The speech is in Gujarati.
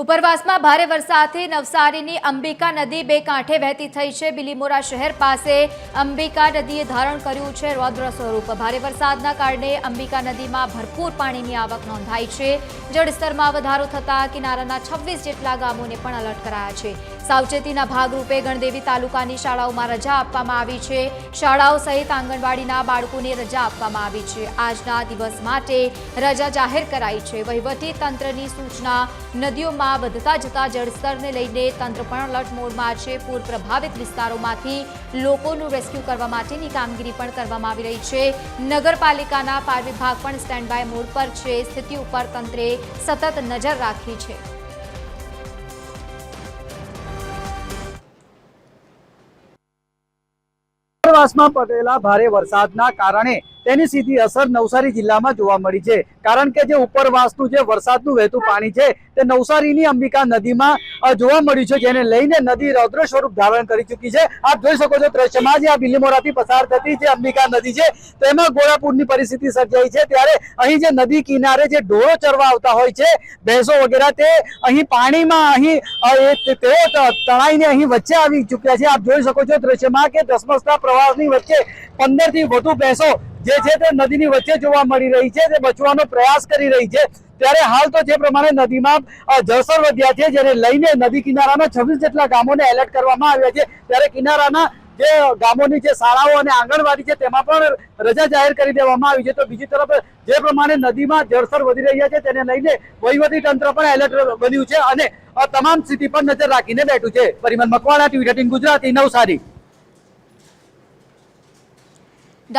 ઉપરવાસમાં ભારે વરસાદથી નવસારીની અંબિકા નદી બે કાંઠે વહેતી થઈ છે. બિલીમોરા શહેર પાસે અંબિકા નદીએ ધારણ કર્યું છે. રૌદ્ર સ્વરૂપ. ભારે વરસાદના કારણે અંબિકા નદીમાં ભરપૂર પાણીની આવક નોંધાઈ છે. જળસ્તરમાં વધારો થતાં કિનારાના છવ્વીસ જેટલા ગામોને પણ એલર્ટ કરાયા છે. સાવચેતીના ભાગરૂપે ગણદેવી તાલુકાની શાળાઓમાં રજા આપવામાં આવી છે. શાળાઓ સહિત આંગણવાડીના બાળકોને રજા આપવામાં આવી છે. આજના દિવસ માટે રજા જાહેર કરાઈ છે. વહીવટી તંત્રની સૂચના, નદીઓમાં વધતા જતા જળસ્તરને લઈને તંત્ર પણ અલર્ટ મોડમાં છે. પૂર પ્રભાવિત વિસ્તારોમાંથી લોકોનું રેસ્ક્યુ કરવા માટેની કામગીરી પણ કરવામાં આવી રહી છે. નગરપાલિકાના ફાયર વિભાગ પણ સ્ટેન્ડ બાય મોડ પર છે. સ્થિતિ ઉપર તંત્રે સતત નજર રાખી છે. પડેલા ભારે વરસાદના કારણે તેની સીધી અસર નવસારી જિલ્લામાં જોવા મળી છે. કારણ કે જે ઉપરવાસનું જે વરસાદનું વહેતું પાણી છે, તે નવસારીની અંબિકા નદીમાં જોવા મળ્યું છે, જેને લઈને નદી રૌદ્ર સ્વરૂપ ધારણ કરી ચૂકી છે. આપ જોઈ શકો છો, દ્રશ્યમાં જે આ બિલીમોરાથી પસાર થતી જે અંબિકા નદી છે, તેમાં ગોળાપુરની પરિસ્થિતિ સર્જાઈ છે. ત્યારે અહીં જે નદી કિનારે જે ઢોળો ચરવા આવતા હોય છે, ભેંસો વગેરે, તે અહીં પાણીમાં અહીં તેઓ તણાઈને અહીં વચ્ચે આવી ચૂક્યા છે. આપ જોઈ શકો છો દ્રશ્યમાં કે ધસમસતા પ્રવાહની વચ્ચે પંદરથી વધુ ભેંસો જે છે તે નદીની વચ્ચે જોવા મળી રહી છે તે બચવાનો પ્રયાસ કરી રહી છે. ત્યારે હાલ તો જે પ્રમાણે નદીમાં જળસર વધ્યા છે, જેને લઈને નદી કિનારાના છવ્વીસ જેટલા ગામોને એલર્ટ કરવામાં આવ્યા છે. ત્યારે કિનારાના જે ગામોની જે શાળાઓ અને આંગણવાડી છે, તેમાં પણ રજા જાહેર કરી દેવામાં આવી છે. તો બીજી તરફ જે પ્રમાણે નદીમાં જળસ્તર વધી રહ્યા છે, તેને લઈને વહીવટી તંત્ર પણ એલર્ટ બન્યું છે અને તમામ સ્થિતિ પર નજર રાખીને બેઠું છે. પરિમલ મકવાણા, ટીવી ગુજરાતી, નવસારી.